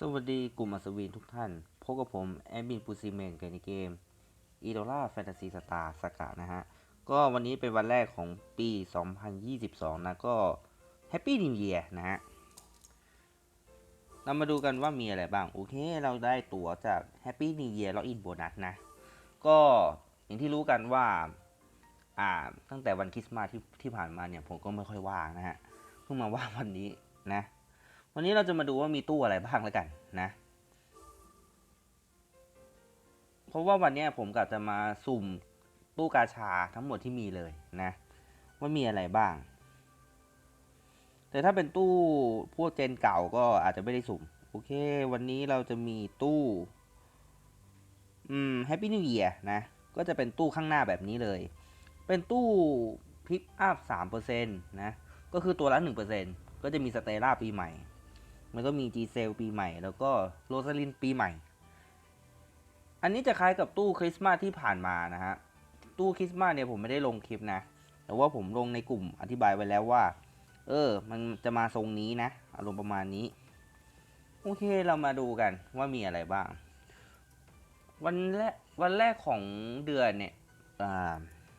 สวัสดีกลุ่มอัศวินทุกท่าน พบกับผม แอดมินปูซิเมนกันในเกม e d o l a Fantasy Star สกะนะฮะ ก็วันนี้เป็นวันแรกของปี 2022 นะ ก็ Happy New Year นะฮะ เรามาดูกันว่ามีอะไรบ้าง โอเค เราได้ตั๋วจาก Happy New Year Login Bonus นะ ก็อย่างที่รู้กันว่า อ่า ตั้งแต่วันคริสต์มาสที่ที่ผ่านมาเนี่ย ผมก็ไม่ค่อยว่างนะฮะ เพิ่งมาว่างวันนี้นะ วันนี้เราจะมาดูว่ามีตู้อะไรบ้างแล้วกันนะเพราะว่าวันนี้ผมกะจะมาสุ่มตู้กาชาทั้งหมดที่มีเลยนะ ว่ามีอะไรบ้าง แต่ถ้าเป็นตู้พวกเจนเก่าก็อาจจะไม่ได้สุ่ม โอเค วันนี้เราจะมีตู้ อืม Happy New Year นะ ก็จะเป็นตู้ข้างหน้าแบบนี้เลย เป็นตู้พิกอัพ3%นะ ก็คือตัวละ1%ก็จะมีสเตล่าปีใหม่ มันก็มีจีเซลปีใหม่ แล้วก็โรซาลินปีใหม่ อันนี้จะคล้ายกับตู้คริสต์มาสที่ผ่านมานะฮะ ตู้คริสต์มาสเนี่ยผมไม่ได้ลงคลิปนะ แต่ว่าผมลงในกลุ่มอธิบายไว้แล้วว่า เออ มันจะมาทรงนี้นะ อารมณ์ประมาณนี้ โอเคเรามาดูกันว่ามีอะไรบ้าง วันแรกวันแรกของเดือนเนี่ย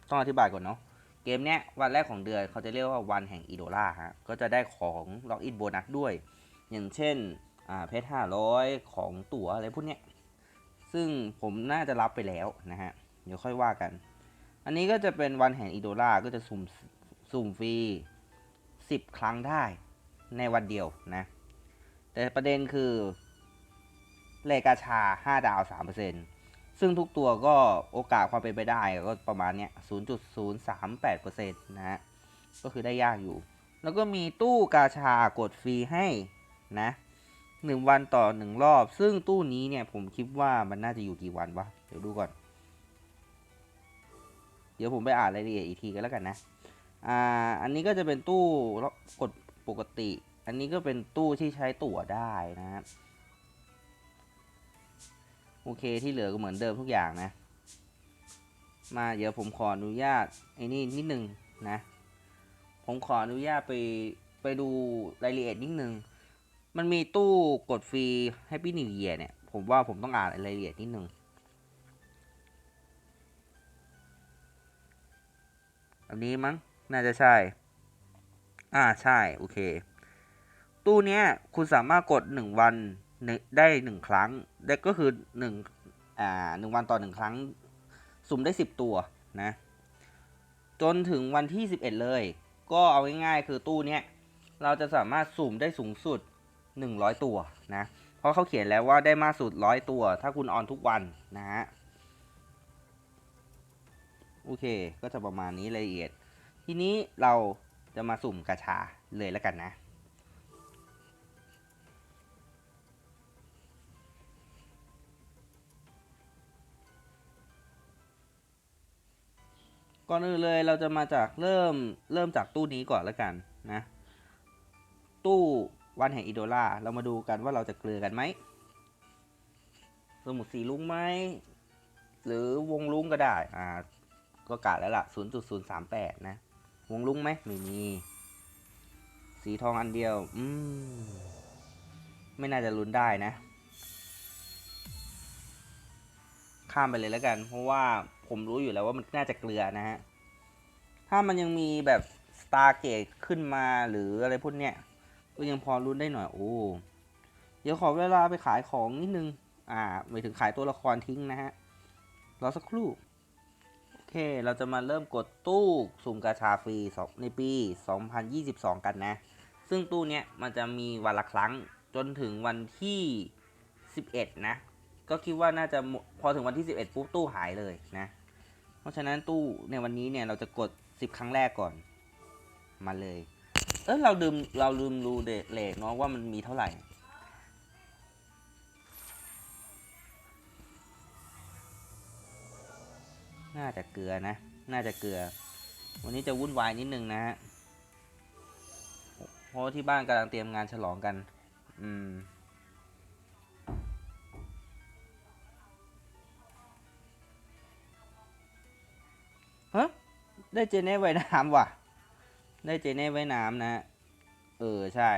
ต้องอธิบายก่อนเนาะเกมเนี้ยวันแรกของเดือนเขาจะเรียกว่าวันแห่งอีโดล่าฮะ ก็จะได้ของล็อกอินโบนัสด้วย อย่างเช่นอ่าเพชรห้าร้อยของตั๋วอะไรพวกเนี้ยซึ่งผมน่าจะรับไปแล้วนะฮะ เดี๋ยวค่อยว่ากัน อันนี้ก็จะเป็นวันแห่งอีโดล่าก็จะสุ่มสุ่มฟรีสิบครั้งได้ในวันเดียวนะ แต่ประเด็นคือเลกาชา 5 ดาว 3%ซึ่งทุกตัวก็โอกาสความเป็นไปได้ก็ประมาณเนี้ย 0.038%นะฮะ ก็คือได้ยากอยู่ แล้วก็มีตู้กาชากดฟรีให้ นะหนึ่งวันต่อหนึ่งรอบ ซึ่งตู้นี้เนี่ยผมคิดว่ามันน่าจะอยู่กี่วันวะ เดี๋ยวดูก่อน เดี๋ยวผมไปอ่านรายละเอียดอีกทีกันแล้วกันนะ อ่า อันนี้ก็จะเป็นตู้กดปกติ อันนี้ก็เป็นตู้ที่ใช้ตั๋วได้นะครับโอเคที่เหลือก็เหมือนเดิมทุกอย่างนะ มาเดี๋ยวผมขออนุญาตไอ้นี่นิดนึงนะ ผมขออนุญาตไปไปดูรายละเอียดนิดนึง มันมีตู้กดฟรี Happy New Year เนี่ย ผมว่าผมต้องอ่านรายละเอียดนิดนึงอันนี้มั้ง น่าจะใช่ อ่าใช่ โอเค ตู้เนี้ย คุณสามารถกดหนึ่งวันได้หนึ่งครั้ง ได้ก็คือหนึ่งอ่าหนึ่งวันต่อหนึ่งครั้ง สุ่มได้สิบตัวนะ จนถึงวันที่สิบเอ็ดเลย ก็เอาง่ายๆคือตู้เนี้ย เราจะสามารถสุ่มได้สูงสุด หนึ่งร้อยตัวนะ เพราะเขาเขียนแล้วว่าได้มากสุดร้อยตัว ถ้าคุณออนทุกวันนะฮะ โอเค ก็จะประมาณนี้รายละเอียด ทีนี้เราจะมาสุ่มกาชาเลยแล้วกันนะ ก่อนอื่นเลยเราจะมาจากเริ่มเริ่มจากตู้นี้ก่อนแล้วกันนะ ตู้ วันแห่งอีโดล่าเรามาดูกันว่าเราจะเกลือกันไหม สมุดสีลุงไหม หรือวงลุงก็ได้ อ่า ก็กะแล้วล่ะ 0.038 นะ วงลุงไหม ไม่มี สีทองอันเดียว อืม ไม่น่าจะลุ้นได้นะ ข้ามไปเลยแล้วกัน เพราะว่าผมรู้อยู่แล้วว่ามันน่าจะเกลือนะฮะ ถ้ามันยังมีแบบสตาร์เกตขึ้นมาหรืออะไรพวกเนี้ย ก็ยังพอลุ้นได้หน่อยโอ้เดี๋ยวขอเวลาไปขายของนิดนึง อ่าหมายถึงขายตัวละครทิ้งนะฮะรอสักครู่โอเคเราจะมาเริ่มกดตู้สุ่มกาชาฟรีในปี 2022 กันนะ ซึ่งตู้เนี้ยมันจะมีวันละครั้งจนถึงวันที่ 11 นะ ก็คิดว่าน่าจะพอถึงวันที่ 11ปุ๊บตู้หายเลยนะ เพราะฉะนั้นตู้ในวันนี้เนี่ยเราจะกด 10 ครั้งแรกก่อนมาเลย เออเราลืมเราลืมรูเดเลทเนาะว่ามันมีเท่าไหร่น่าจะเกลือนะ น่าจะเกลือ วันนี้จะวุ่นวายนิดนึงนะฮะ เพราะที่บ้านกำลังเตรียมงานฉลองกัน อืม ฮะ ได้เจเน่ไว้น้ำว่ะ ได้เจเน่ไว้น้ำนะ เออ ใช่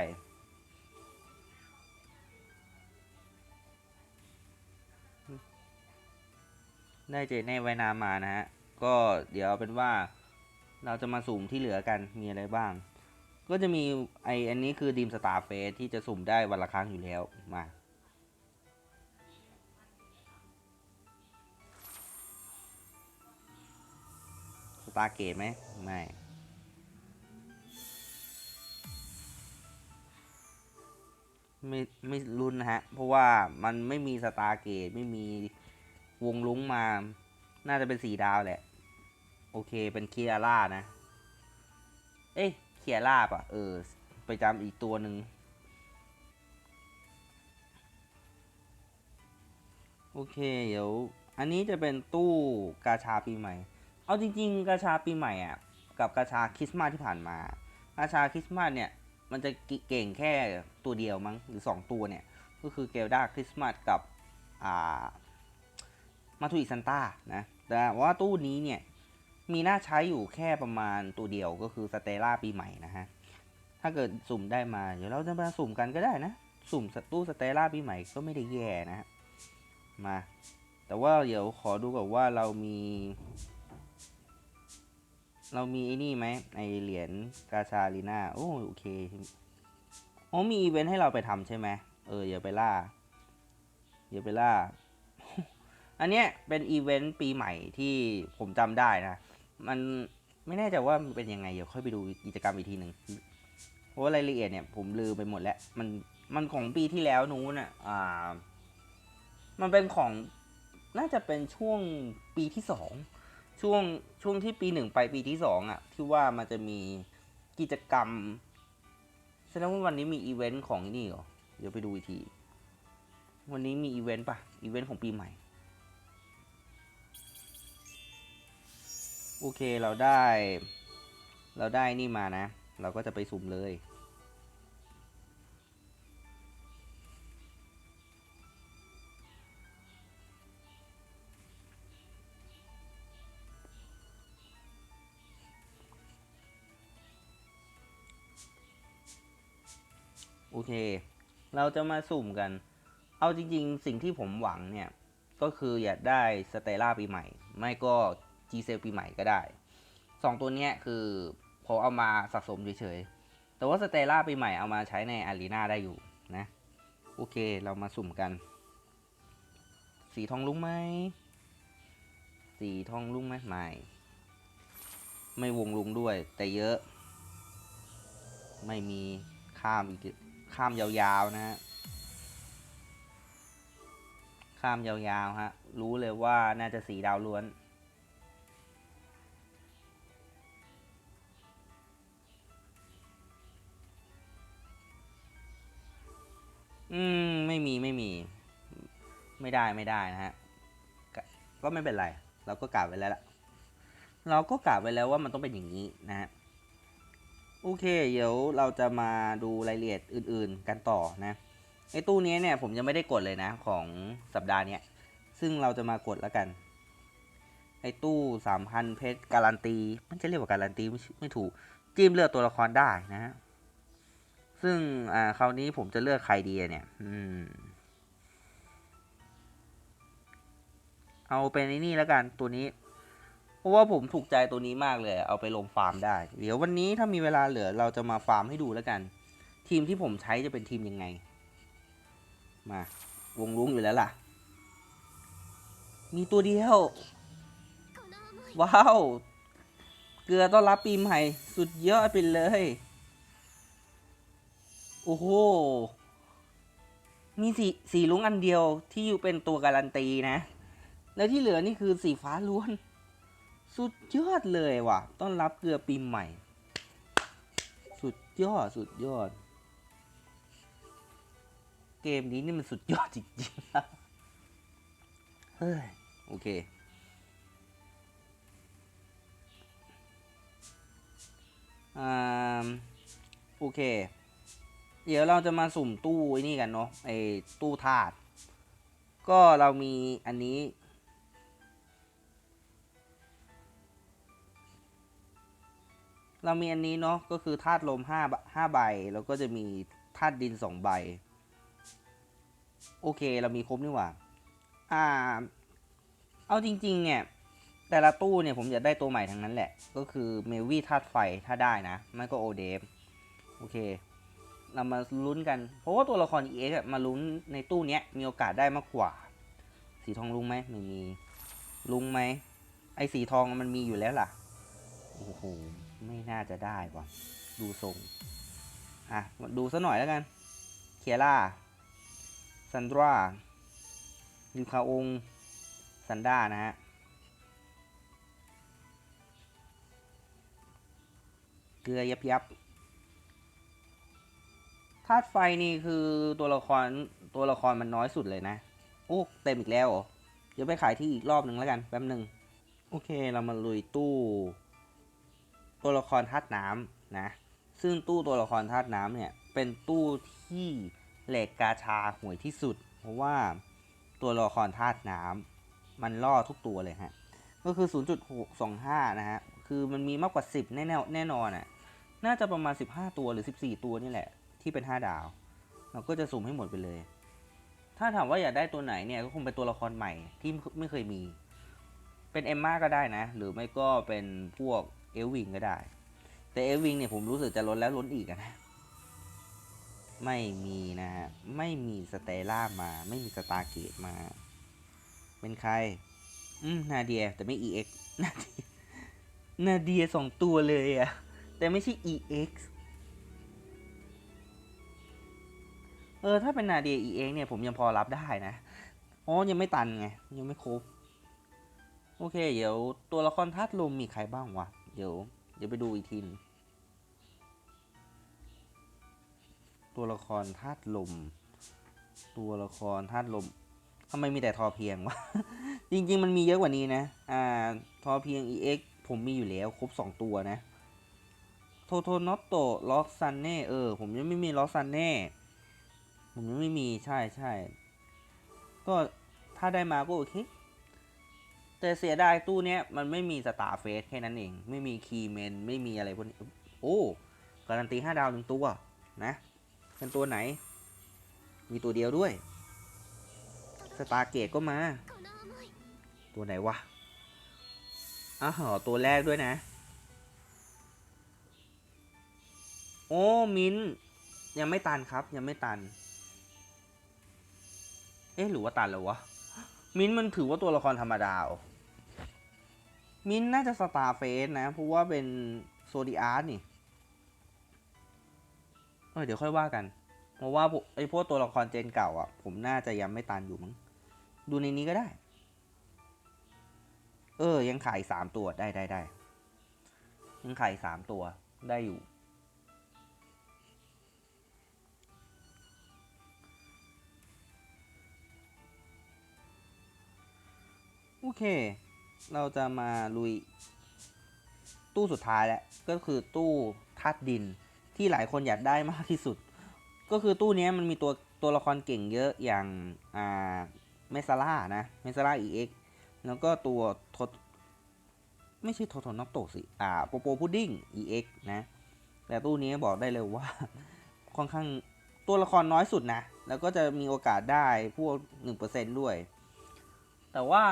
ได้เจเน่ไว้น้ำมานะฮะ ก็เดี๋ยวเป็นว่าเราจะมาสุ่มที่เหลือกันมีอะไรบ้าง ก็จะมีไออันนี้คือดีมสตาร์เฟสที่จะสุ่มได้วันละครั้งอยู่แล้วมาสตาร์เกตไหมไม่ ไม่ไม่รุนนะฮะ เพราะว่ามันไม่มีสตาร์เกตไม่มีวงลุ้งมา น่าจะเป็นสีดาวแหละ โอเคเป็นเคียร่านะ เอ้ยเคียร่าปะเออ ไปจำอีกตัวหนึ่งโอเค เดี๋ยว อันนี้จะเป็นตู้กาชาปีใหม่ เอาจริง ๆ กาชาปีใหม่อะ กับกาชาคริสต์มาสที่ผ่านมา กาชาคริสต์มาสเนี่ย มันจะเก่งแค่ตัวเดียวมั้งหรือ 2 ตัวเนี่ย ก็คือเกลดาคริสต์มาสกับอ่ามาทูอิซันต้านะแต่ว่าตู้นี้เนี่ย มีน่าใช้อยู่แค่ประมาณตัวเดียวก็คือสเตล่าปีใหม่นะฮะ ถ้าเกิดสุ่มได้มา เดี๋ยวเราจะมาสุ่มกันก็ได้นะ สุ่มสตู้สเตล่าปีใหม่ก็ไม่ได้แย่นะฮะ มา แต่ว่าเดี๋ยวขอดูก่อนว่าเรามี เรามีไอ้นี่ไหมไอเหรียญกาชาลีนาโอ้โอเคโอ๋อมีอีเวนต์ให้เราไปทำใช่ไหมเอออย่าไปล่าอย่าไปล่า อันเนี้ยเป็นอีเวนต์ปีใหม่ที่ผมจำได้นะ มันไม่แน่ใจว่ามันเป็นยังไง เดี๋ยวค่อยไปดูกิจกรรมอีกทีหนึ่งเพราะว่ารายละเอียดเนี่ยผมลืมไปหมดแล้ว มันมันของปีที่แล้วนู้นอะอ่า มันเป็นของน่าจะเป็นช่วงปีที่สอง ช่วงช่วงที่ปีหนึ่งไปปีที่สองอะที่ว่ามันจะมีกิจกรรมแสดงว่าวันนี้มีอีเวนต์ของนี่เหรอเดี๋ยวไปดูอีกที วันนี้มีอีเวนต์ปะอีเวนต์ของปีใหม่ โอเคเราได้ เราได้นี่มานะ เราก็จะไปสุ่มเลย เค เราจะมาสุ่มกัน เอาจริง ๆ สิ่งที่ผมหวังเนี่ย ก็คืออยากได้สเตล่าปีใหม่ ไม่ก็ G เซลปีใหม่ก็ได้สองตัวนี้คือผมเอามาสะสมเฉยๆ แต่ว่าสเตล่าปีใหม่เอามาใช้ในอารีนาได้อยู่นะ โอเคเรามาสุ่มกัน สีทองลุ้งไหม สีทองลุ้งไหมไม่ ไม่วงลุงด้วยแต่เยอะ ไม่มีข้ามอีก ข้ามยาวๆนะฮะข้ามยาวๆฮะรู้เลยว่าน่าจะสีดาวล้วน อืม ไม่มีไม่มี ไม่ได้ไม่ได้นะฮะ ก็ไม่เป็นไร เราก็กะไว้แล้วล่ะ เราก็กะไว้แล้วว่ามันต้องเป็นอย่างนี้นะฮะ โอเค เดี๋ยวเราจะมาดูรายละเอียดอื่นๆกันต่อนะไอตู้นี้เนี่ยผมยังไม่ได้กดเลยนะของสัปดาห์เนี้ยซึ่งเราจะมากดแล้วกัน ไอตู้สามพันเพชรการันตี มันจะเรียกว่าการันตีไม่ไม่ถูก จิ้มเลือกตัวละครได้นะฮะซึ่งอ่าคราวนี้ผมจะเลือกใครดีเนี่ย อืม เอาเป็นนี่แล้วกันตัวนี้ ราะว่าผมถูกใจตัวนี้มากเลย เอาไปลงฟาร์มได้ เดี๋ยววันนี้ถ้ามีเวลาเหลือเราจะมาฟาร์มให้ดูแล้วกัน ทีมที่ผมใช้จะเป็นทีมยังไง มาวงลุ้งอยู่แล้วล่ะ มีตัวเดียว ว้าว เกลือต้อนรับปีใหม่ สุดยอดไปเลย โอ้โห มีสีสีลุ้งอันเดียวที่อยู่เป็นตัวการันตีนะ แล้วที่เหลือนี่คือสีฟ้าล้วน สุดยอดเลยว่ะ ต้อนรับเกลือปีใหม่ สุดยอด สุดยอด เกมนี้นี่มันสุดยอดจริงๆนะเฮ้ย โอเค อ่า โอเค เดี๋ยวเราจะมาสุ่มตู้ไอ้นี่กันเนาะไอ้ตู้ธาตุก็เรามีอันนี้ เรามีอันนี้เนาะก็คือธาตุลมห้าห้าใบ แล้วก็จะมีธาตุดินสองใบ โอเคเรามีครบนี่หว่า อ่า เอาจริง ๆ เนี่ย แต่ละตู้เนี่ยผมอยากได้ตัวใหม่ทั้งนั้นแหละ ก็คือเมวี่ธาตุไฟถ้าได้นะ ไม่ก็โอเดฟ โอเค เรามาลุ้นกัน เพราะว่าตัวละคร EX มาลุ้นในตู้เนี้ยมีโอกาสได้มากกว่า สีทองลุงไหมไม่มี ลุงไหมไอ้สีทองมันมีอยู่แล้วล่ะ โอ้โห ไม่น่าจะได้ว่ะดูทรง อะ ดูซะหน่อยแล้วกัน เคียร่า ซันดรายูคาอง ซันด้านะฮะ เกลือยับยับธาตุไฟนี่คือตัวละครตัวละครมันน้อยสุดเลยนะ โอ้เต็มอีกแล้วเหรอ เดี๋ยวไปขายที่อีกรอบหนึ่งแล้วกันแป๊บหนึ่งโอเคเรามาลุยตู้ ตัวละครธาตุน้ำนะ ซึ่งตู้ตัวละครธาตุน้ำเนี่ยเป็นตู้ที่เหล็กกาชาห่วยที่สุด เพราะว่าตัวละครธาตุน้ำมันล่อทุกตัวเลยฮะ ก็คือ 0.625 นะฮะ คือมันมีมากกว่า 10 แน่แน่นอนอะ น่าจะประมาณ 15 ตัวหรือ 14 ตัวนี่แหละ ที่เป็น 5 ดาว เราก็จะสุ่มให้หมดไปเลย ถ้าถามว่าอยากได้ตัวไหนเนี่ยก็คงเป็นตัวละครใหม่ที่ไม่เคยมี เป็นเอมม่าก็ได้นะ หรือไม่ก็เป็นพวก อลวิงก็ได้ แต่เอลวิงเนี่ยผมรู้สึกจะล้นแล้วล้นอีกนะ ไม่มีนะฮะ ไม่มีสเตล่ามา ไม่มีสตาร์เกตมา เป็นใคร อืม นาเดีย แต่ไม่ EX นาเดียนาเดียสองตัวเลยอะแต่ไม่ใช่ EX เออ ถ้าเป็นนาเดีย EX เนี่ยผมยังพอรับได้นะอ๋อยังไม่ตันไง ยังไม่ครบโอเค เดี๋ยวตัวละครธาตุลมมีใครบ้างวะ เดี๋ยว เดี๋ยวไปดูอีกทีนตัวละครธาตุลม ตัวละครธาตุลมทำไมมีแต่ทอเพียงวะ จริง ๆ มันมีเยอะกว่านี้นะ อ่า ทอเพียง EX ผมมีอยู่แล้ว ครบ 2 ตัวนะ โทโทนอตโตล็อกซันเน่ เออ ผมยังไม่มีล็อกซันเน่ ผมยังไม่มี ใช่ใช่ ก็ถ้าได้มาก็โอเค แต่เสียดายตู้เนี้ยมันไม่มีสตาร์เฟสแค่นั้นเอง ไม่มีคีเมนไม่มีอะไรพวกนี้ โอ้การันตีห้าดาวหนึ่งตัวนะเป็นตัวไหน มีตัวเดียวด้วย สตาร์เกตก็มา ตัวไหนวะอ้าวตัวแรกด้วยนะ โอ้มินยังไม่ตันครับ ยังไม่ตัน เอ๊ะหรือว่าตันแล้ววะ มินมันถือว่าตัวละครธรรมดาอ มินน่าจะสตาร์เฟสนะ เพราะว่าเป็นโซดิอาร์นี่ เออเดี๋ยวค่อยว่ากัน เพราะว่าไอ้พวกตัวละครเจนเก่าอะ ผมน่าจะยังไม่ตันอยู่มั้ง ดูในนี้ก็ได้ เออ ยังขายสามตัวได้ได้ได้ ยังขายสามตัวได้อยู่ โอเค เราจะมาลุยตู้สุดท้ายแล้วก็คือตู้ธาตุดินที่หลายคนอยากได้มากที่สุด ก็คือตู้นี้มันมีตัวตัวละครเก่งเยอะอย่างอ่าเมซาร่านะเมซาร่า EX แล้วก็ตัวโทไม่ใช่โทโทนอตโตสิอ่าโปโปพุดดิ้ง EX นะ แต่ตู้นี้บอกได้เลยว่า ค่อนข้างตัวละครน้อยสุดนะ แล้วก็จะมีโอกาสได้พวก 1%ด้วย แต่ว่า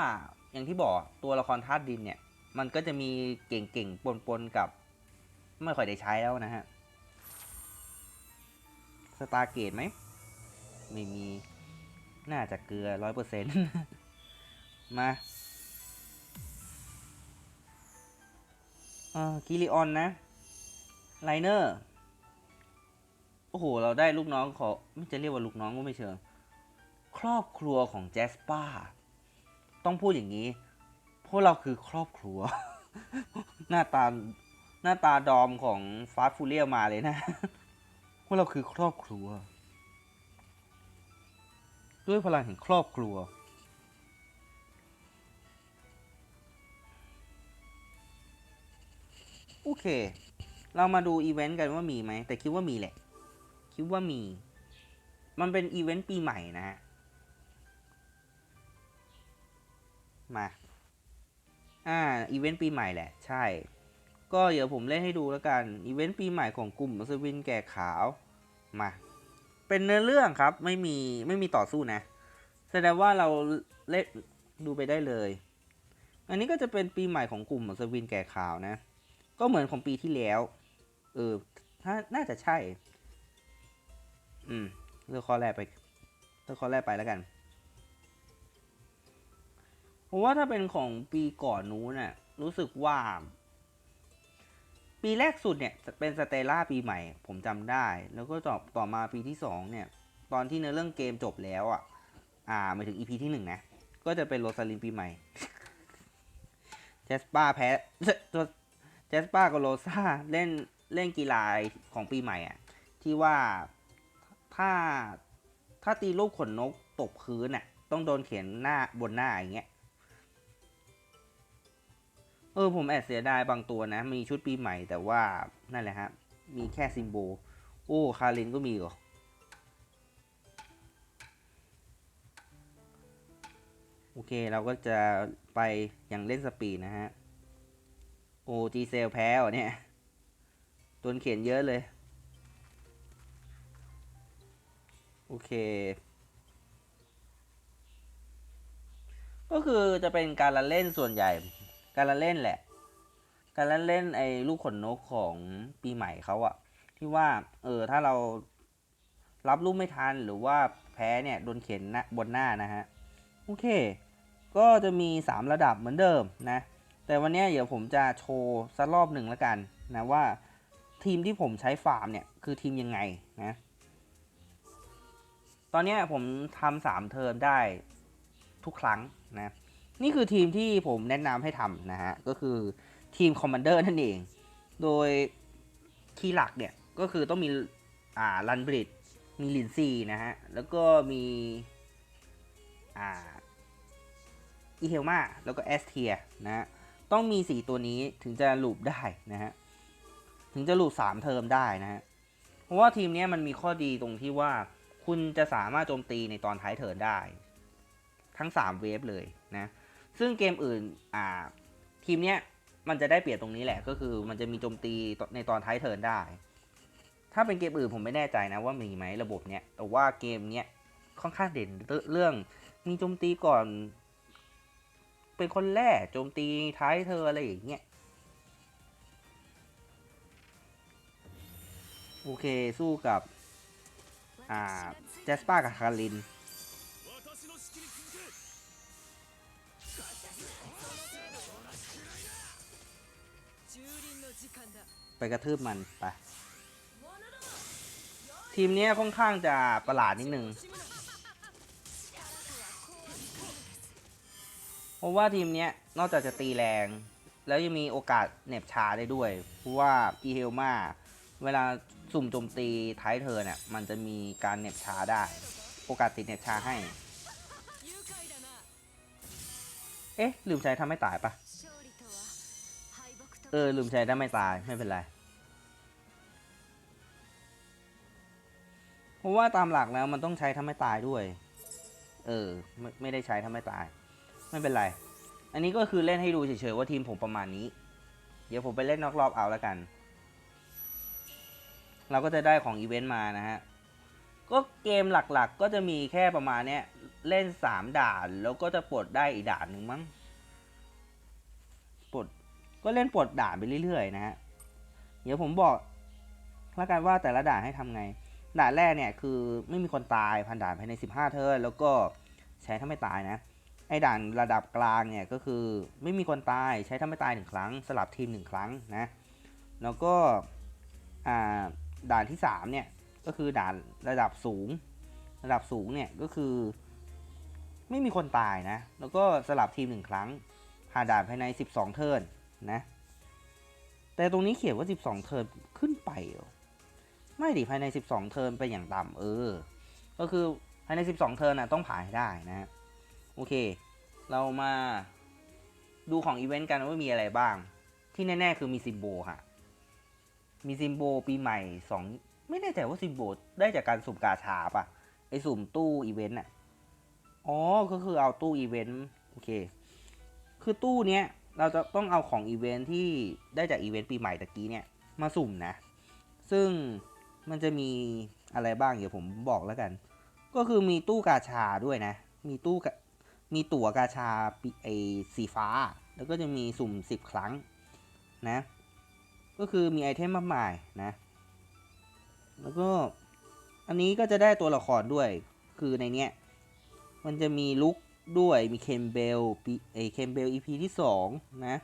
อย่างที่บอกตัวละครธาตุดินเนี่ย มันก็จะมีเก่งๆปนๆกับ ไม่ค่อยได้ใช้แล้วนะฮะสตาร์เกตไหมไม่มีน่าจะเกลือร้อยเปอร์เซ็นต์มาคิริออนนะไลเนอร์ โอ้โห เราได้ลูกน้องขอไม่จะเรียกว่าลูกน้องก็ไม่เชิง ครอบครัวของแจสปา ต้องพูดอย่างนี้พวกเราคือครอบครัว หน้าตาหน้าตาดอมของฟาสฟูเรียมาเลยนะ พวกเราคือครอบครัว ด้วยพลังแห่งครอบครัว โอเค เรามาดูอีเวนต์กันว่ามีไหม แต่คิดว่ามีแหละ คิดว่ามี มันเป็นอีเวนต์ปีใหม่นะฮะ มา อ่า อีเวนต์ปีใหม่แหละ ใช่ ก็เดี๋ยวผมเล่นให้ดูแล้วกัน อีเวนต์ปีใหม่ของกลุ่มมัสวินแก่ขาว มา เป็นเนื้อเรื่องครับ ไม่มี ไม่มีต่อสู้นะ แสดงว่าเราเล่นดูไปได้เลย อันนี้ก็จะเป็นปีใหม่ของกลุ่มสวินแก่ขาวนะ ก็เหมือนของปีที่แล้ว เออ ถ้า น่าจะใช่ อืม เลือกข้อแรกไป เลือกข้อแรกไปแล้วกัน ผมว่าถ้าเป็นของปีก่อนนู้นน่ะรู้สึกว่า ปีแรกสุดเนี่ยจะเป็นสเตล่าปีใหม่ ผมจำได้ แล้วก็ต่อต่อมาปีที่สองเนี่ย ตอนที่เนื้อเรื่องเกมจบแล้วอะ อ่าหมายถึงอีพีที่หนึ่งนะ ก็จะเป็นโรซาลินปีใหม่เจสปาแพ้เจสปากับโรซาเล่นเล่นกีฬาของปีใหม่อะ ที่ว่าถ้าถ้าตีลูกขนนกตกพื้นน่ะ ต้องโดนเขียนหน้าบนหน้าอย่างเงี้ย เออผมแอบเสียดายบางตัวนะ มีชุดปีใหม่แต่ว่านั่นแหละฮะ มีแค่ซิมโบ โอ้ คารินก็มีเหรอ โอเคเราก็จะไปอย่างเล่นสปีดนะฮะ โอ้จีเซลแพ้เหรอเนี่ยโดนเขียนเยอะเลย โอเคก็คือจะเป็นการละเล่นส่วนใหญ่ การละเล่นแหละ การละเล่นไอ้ลูกขนนกของปีใหม่เขาอะที่ว่า เออ ถ้าเรารับลูกไม่ทันหรือว่าแพ้เนี่ยโดนเขียนน้าบนหน้านะฮะ โอเค ก็จะมี 3 ระดับเหมือนเดิมนะ แต่วันนี้เดี๋ยวผมจะโชว์สักรอบหนึ่งแล้วกันนะว่าทีมที่ผมใช้ฟาร์มเนี่ย คือทีมยังไงนะ ตอนนี้ผมทำสามเทิร์นได้ทุกครั้งนะ นี่คือทีมที่ผมแนะนำให้ทำนะฮะ ก็คือทีมคอมมานเดอร์นั่นเอง โดยคีย์หลักเนี่ย ก็คือต้องมีอ่าลันบริดมีลินซีนะฮะ แล้วก็มีอ่าอีเฮลมาแล้วก็แอสเทียนะฮะ ต้องมี 4 ตัวนี้ถึงจะลูปได้นะฮะ ถึงจะลูป3เทอมได้นะฮะ เพราะว่าทีมนี้มันมีข้อดีตรงที่ว่าคุณจะสามารถโจมตีในตอนท้ายเทิร์นได้ ทั้ง 3 เวฟเลยนะ ซึ่งเกมอื่นอ่าทีมเนี้ยมันจะได้เปรียบตรงนี้แหละ ก็คือมันจะมีโจมตีในตอนท้ายเทิร์นได้ ถ้าเป็นเกมอื่นผมไม่แน่ใจนะว่ามีไหมระบบเนี้ยแต่ว่าเกมเนี้ยค่อนข้างเด่นเรื่องมีโจมตีก่อน เป็นคนแรกโจมตีท้ายเธออะไรอย่างเงี้ยโอเคสู้กับ อ่าแจสปากับคาริน ไปกระทืบมันไป ทีมเนี้ยค่อนข้างจะประหลาดนิดนึง เพราะว่าทีมเนี้ยนอกจากจะตีแรง แล้วยังมีโอกาสเหน็บชาได้ด้วย เพราะว่าอีเฮลมาเวลาสุ่มโจมตีท้ายเธอเนี่ยมันจะมีการเหน็บชาได้ โอกาสติดเหน็บชาให้ เอ๊ะ ลืมใช้ทำให้ตายปะ ออลืมใช้ได้ไม่ตายไม่เป็นไร เพราะว่าตามหลักแล้วมันต้องใช้ทำให้ตายด้วย เออไม่ไม่ได้ใช้ทำให้ตาย ไม่เป็นไร อันนี้ก็คือเล่นให้ดูเฉยๆว่าทีมผมประมาณนี้ เดี๋ยวผมไปเล่นนอกรอบเอาแล้วกัน เราก็จะได้ของอีเวนต์มานะฮะ ก็เกมหลักๆก็จะมีแค่ประมาณเนี้ยเล่น 3 ด่านแล้วก็จะปลดได้อีกด่านหนึ่งมั้ง ก็เล่นปลดด่านไปเรื่อยๆนะฮะ เดี๋ยวผมบอกแล้วกันว่าแต่ละด่านให้ทำไง ด่านแรกเนี่ยคือไม่มีคนตายพันด่านภายใน 15 เทิร์นแล้วก็ใช้ถ้าไม่ตายนะ ไอ้ด่านระดับกลางเนี่ยก็คือไม่มีคนตายใช้ถ้าไม่ตายหนึ่งครั้ง สลับทีมหนึ่งครั้งนะ แล้วก็ด่านที่สามเนี่ยก็คือด่านระดับสูง ระดับสูงเนี่ยก็คือ ไม่มีคนตายนะ แล้วก็สลับทีมหนึ่งครั้งผ่านด่านภายใน 12 เทิร์น นะ แต่ตรงนี้เขียนว่า 12 เทิร์นขึ้นไปไม่ดิภายใน 12 เทิร์นไปอย่างต่ำเออ ก็คือภายใน 12 เทิร์นนะต้องผ่านให้ได้นะฮะโอเค เรามาดูของอีเวนต์กันว่ามีอะไรบ้าง ที่แน่ ๆ คือมีซิมโบค่ะ มีซิมโบปีใหม่สองไม่แน่ใจว่าซิมโบได้จากการสุ่มกาชาปะไอสุ่มตู้อีเวนต์อะอ๋อ ก็คือเอาตู้อีเวนต์ โอเค คือตู้เนี้ย เราจะต้องเอาของอีเวนต์ที่ได้จากอีเวนต์ปีใหม่ตะกี้เนี่ยมาสุ่มนะ ซึ่งมันจะมีอะไรบ้างเดี๋ยวผมบอกแล้วกัน ก็คือมีตู้กาชาด้วยนะ มีตู้มีตั๋วกาชาปิไอสีฟ้า แล้วก็จะมีสุ่ม 10 ครั้งนะ ก็คือมีไอเทมมากมายนะ แล้วก็อันนี้ก็จะได้ตัวละครด้วย คือในเนี้ยมันจะมีลุก ด้วยมีเคนเบลปีไอเคนเบล EP ที่ 2 นะ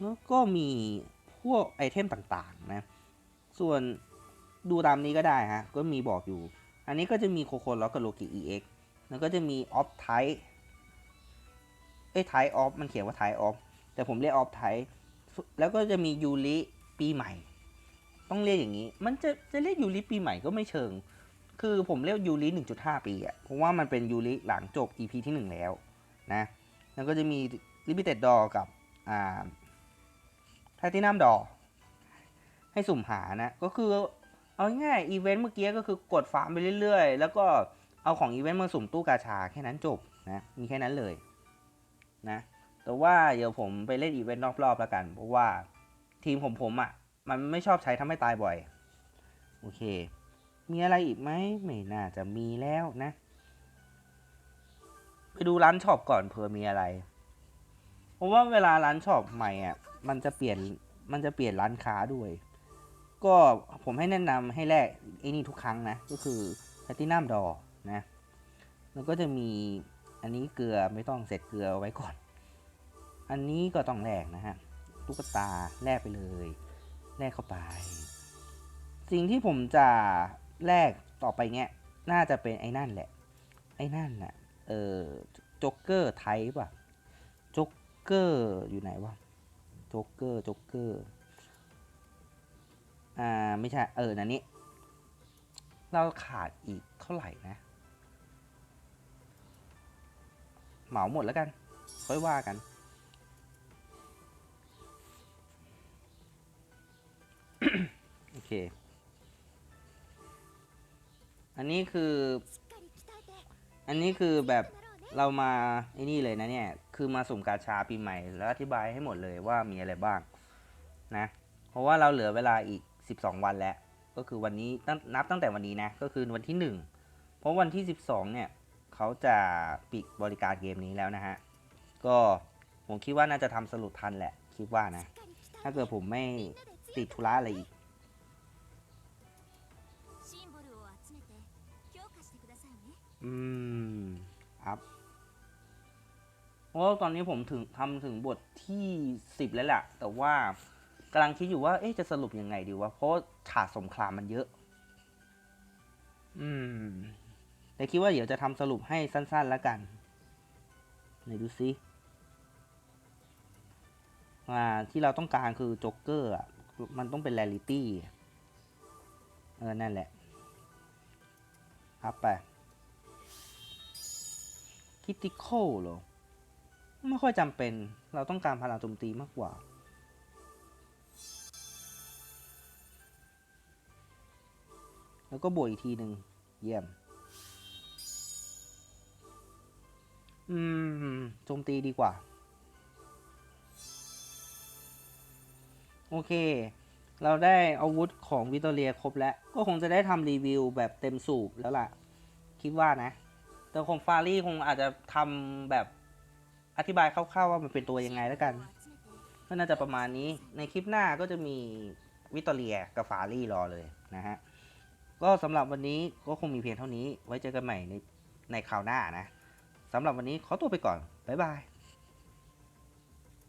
แล้วก็มีพวกไอเทมต่างๆนะ ส่วนดูตามนี้ก็ได้ฮะ ก็มีบอกอยู่ อันนี้ก็จะมีโคโคล็อกกับโลกิ EX แล้วก็จะมีออฟไทเอ้ไทออฟมันเขียนว่าไทออฟแต่ผมเรียกออฟไทแล้วก็จะมียูริปีใหม่ ต้องเรียกอย่างนี้ มันจะจะเรียกยูริปีใหม่ก็ไม่เชิง คือผมเรียกยูริ1.5 ปีอะเพราะว่ามันเป็นยูริหลังจบ EP ที่ 1 แล้วนะ แล้วก็จะมี Limited Door กับอ่าไทตินัมดอให้สุ่มหานะ ก็คือเอาง่ายอีเวนต์เมื่อกี้ก็คือกดฟาร์มไปเรื่อยๆ แล้วก็เอาของอีเวนต์มาสุ่มตู้กาชาแค่นั้นจบนะมีแค่นั้นเลยนะแต่ว่าเดี๋ยวผมไปเล่นอีเวนต์รอบๆแล้วกัน เพราะว่าทีมผมผมอะ่ะ มันไม่ชอบใช้ทำให้ตายบ่อย โอเค มีอะไรอีกไหมไม่น่าจะมีแล้วนะ ไปดูร้านช็อปก่อนเผื่อมีอะไร เพราะว่าเวลาร้านช็อปใหม่อะ มันจะเปลี่ยนมันจะเปลี่ยนร้านค้าด้วย ก็ผมให้แนะนำให้แลกไอ้นี่ทุกครั้งนะ ก็คือแพตตินัมดอนะแล้วก็จะมีอันนี้เกลือไม่ต้องเสร็จเกลือไว้ก่อน อันนี้ก็ต้องแลกนะฮะตุ๊กตาแลกไปเลย แลกเข้าไป สิ่งที่ผมจะ แลกต่อไปเนี้ยน่าจะเป็นไอ้นั่นแหละ ไอ้นั่นน่ะ เออจ็อกเกอร์ไทป์ป่ะจ็อกเกอร์อยู่ไหนวะจ็อกเกอร์จ็อกเกอร์ อ่า ไม่ใช่ เออนันนี้ เราขาดอีกเท่าไหร่นะ เหมาหมดแล้วกัน ค่อยว่ากันโอเค อันนี้คือ อันนี้คือแบบเรามาไอ้นี่เลยนะเนี่ย คือมาสุ่มกาชาปีใหม่ แล้วอธิบายให้หมดเลยว่ามีอะไรบ้างนะ เพราะว่าเราเหลือเวลาอีก 12 วันแล้ว ก็คือวันนี้นับตั้งแต่วันนี้นะ ก็คือวันที่ 1 เพราะวันที่ 12 เนี่ยเขาจะปิดบริการเกมนี้แล้วนะฮะ ก็ผมคิดว่าน่าจะทำสรุปทันแหละ คิดว่านะ ถ้าเกิดผมไม่ติดธุระอะไรอีก อืมครับเพราะว่าตอนนี้ผมถึงทำถึงบทที่สิบแล้วแหละแต่ว่ากำลังคิดอยู่ว่า เอ๊ะจะสรุปยังไงดีวะเพราะฉากสงครามมันเยอะ อืมแต่คิดว่าเดี๋ยวจะทำสรุปให้สั้น ๆ แล้วกันไหนดูซิอ่าที่เราต้องการคือโจ๊กเกอร์อะมันต้องเป็นแรลิตี้ เออ นั่นแหละ ครับไป คิติคอลหรอ ไม่ค่อยจำเป็น เราต้องการพลังโจมตีมากกว่า แล้วก็บวกอีกทีหนึ่ง เยี่ยม อืม โจมตีดีกว่า โอเค เราได้อาวุธของวิตเตอเรียครบแล้ว ก็คงจะได้ทำรีวิวแบบเต็มสูบแล้วล่ะ คิดว่านะ แต่คงฟารี่คงอาจจะทำแบบอธิบายคร่าวๆว่ามันเป็นตัวยังไงแล้วกัน ก็น่าจะประมาณนี้ ในคลิปหน้าก็จะมีวิตตอเรียกับฟารี่รอเลยนะฮะ ก็สำหรับวันนี้ก็คงมีเพียงเท่านี้ ไว้เจอกันใหม่ในในคราวหน้านะสำหรับวันนี้ขอตัวไปก่อน บ๊ายบาย